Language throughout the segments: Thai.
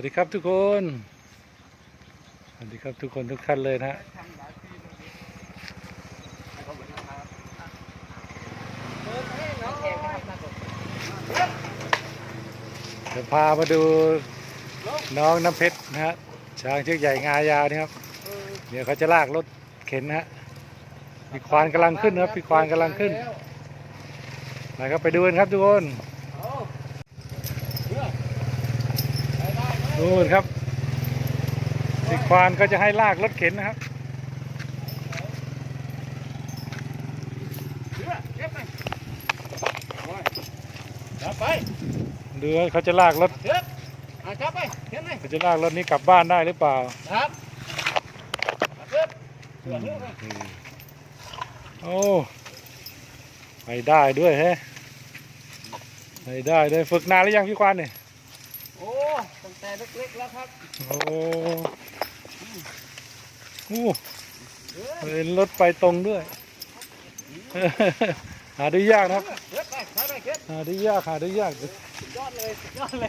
วัสดีครับทุกคน สวัสดีครับทุกคนทุกท่านเลยนะฮะจะพามาดูน้องน้ำเพชรนะฮะ ช้างเชือกใหญ่งายาวนี่ครับ เดี๋ยวเขาจะลากรถเข็นนะฮะพี่ควานกำลังขึ้นครับพี่ควานกำลังขึ้นนะครับไปดูกันครับทุกคน นู่นครับพี่ควานก็จะให้ลากรถเข็นนะครับจับไปดูว่าเขาจะลากรถเฮ็ดอะจับไปเฮ็ดเลยเขาจะลากรถนี้กลับบ้านได้หรือเปล่าครับเฮ็ดอืมโอ้ไปได้ด้วยแฮะไปได้ด้วยฝึกนานหรือยังพี่ควานเนี่ยโอ้ ตั้งแต่เล็กๆแล้วครับ โอ้โหเห็นรถไปตรงด้วย หาได้ยากนะครับเฮ็ดไปไปไปเฮ็ดหาได้ยากหาได้ยากสุดยอดเลยสุดยอดเลย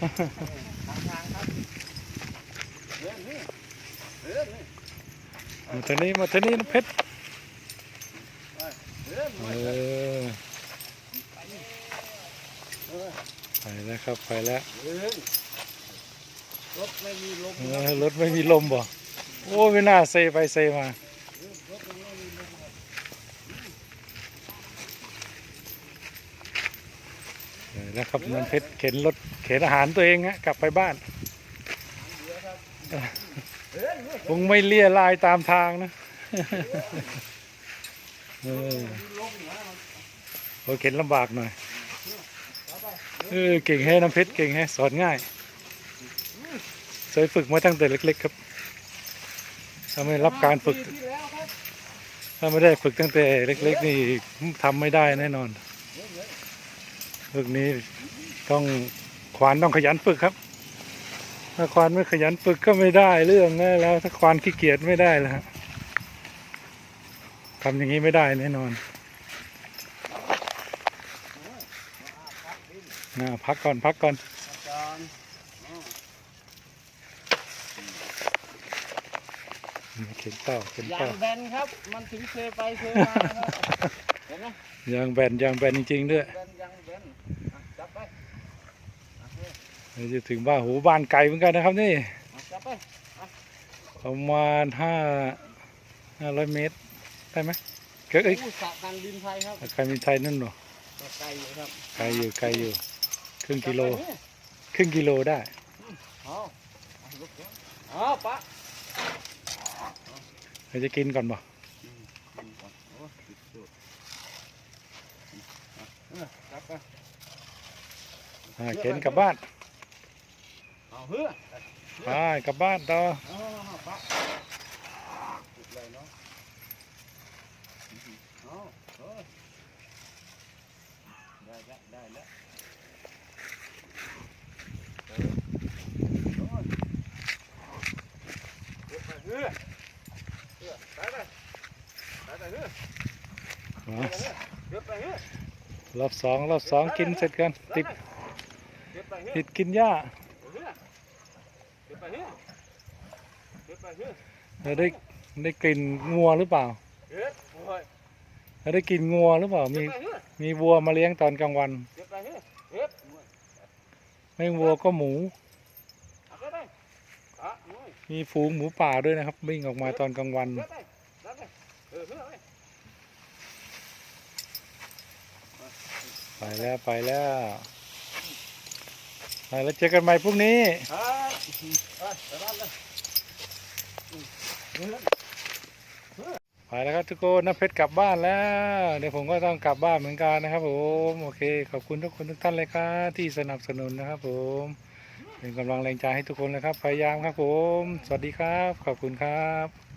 ทางทางครับเฮ็ดนี่เฮ็ดนี่มาทางนี้มาทางนี้น้ำเพชรเฮ็ดเออไปแล้วครับไปแล้วเฮ็ด รถไม่มีลมเออรถไม่มีลมบ่โอ้ไม่น่าเซไปเซมาเออนะครับน้ำเพชรเข็นรถเข็นอาหารตัวเองฮะกลับไปบ้านคงไม่เลี่ยลายตามทางนะเออลมนะมันโอเข็นลำบากหน่อยเออเก่งแฮะน้ำเพชรเก่งแฮะสอนง่าย เคยฝึกมาตั้งแต่เล็ก ๆ ครับถ้าไม่รับการฝึก ถ้าไม่ได้ฝึกตั้งแต่เล็ก ๆ นี่ทำไม่ได้แน่นอนฝึกนี้ต้องควานต้องขยันฝึกครับ ถ้าควานไม่ขยันฝึกก็ไม่ได้เรื่องแนะแล้ว ถ้าควานขี้เกียจไม่ได้แล้วฮะทำอย่างนี้ไม่ได้แน่นอนนะพักก่อนพักก่อน อาจารย์ เข็นต่อเข็นยาต่องแบนครับ มันถึงเคยไปเคยมาครับเห็นไหมยางแบนยางแบนจริงๆด้วยแบนยางแบนอะจับไปอะเฮ้ยเดี๋ยวจะถึงบ้านหูบ้านไกลเหมือนกันนะครับนี่ อะจับไปประมาณห้าห้าร้อยเมตร ได้ไหมเอ้ยผู้สะการบินไทยครับใครมีไทยนั่นหรอไกลอยู่ครับไกลอยู่ไกลอยู่ ครึ่งกิโล จับไปนี่ครึ่งกิโลได้ เอาเอาลุกเดี๋ยวเอาปะ เราจะกินก่อนบ่เข็นกลับบ้านเอาเฮ้ยไปกลับบ้านต่อเอาเอาปะติดเลยเนาะเอาเออได้แล้วได้แล้วเออโอ้ยเก็บไปเฮ้ยเฮ้ยไปไปไปไปเฮ้ย อ่า เก็บไปเฮ้ย รอบสองรอบสองกินเสร็จกันติดเก็บไปเฮ้ยติดกินหญ้าเฮ้ยเก็บไปเฮ้ยเก็บไปเฮ้ยเราได้ได้กลิ่นงัวหรือเปล่าเก็บโอ้ยเราได้กลิ่นงัวหรือเปล่าเก็มีบไปเฮ้ยมีวัวมาเลี้ยงตอนกลางวันเก็บไปเฮ้ยเก็บไม่วัวก็หมูเอาไปไปอะโอ้ยมีฝูงหมูป่าด้วยนะครับวิ่งออกมาตอนกลางวัน เออเฮ้ยไปแล้วไปแล้วไปแล้วเจอกันใหม่พรุ่งนี้ครับไปไปบ้านเลยไปแล้วครับทุกคนน้ำเพชรกลับบ้านแล้ว เดี๋ยวผมก็ต้องกลับบ้านเหมือนกันนะครับผมโอเคขอบคุณทุกคนทุกท่านเลยครับที่สนับสนุนนะครับ ผมเป็นกำลังแรงใจให้ทุกคนนะครับพยายามครับผม สวัสดีครับ ขอบคุณครับ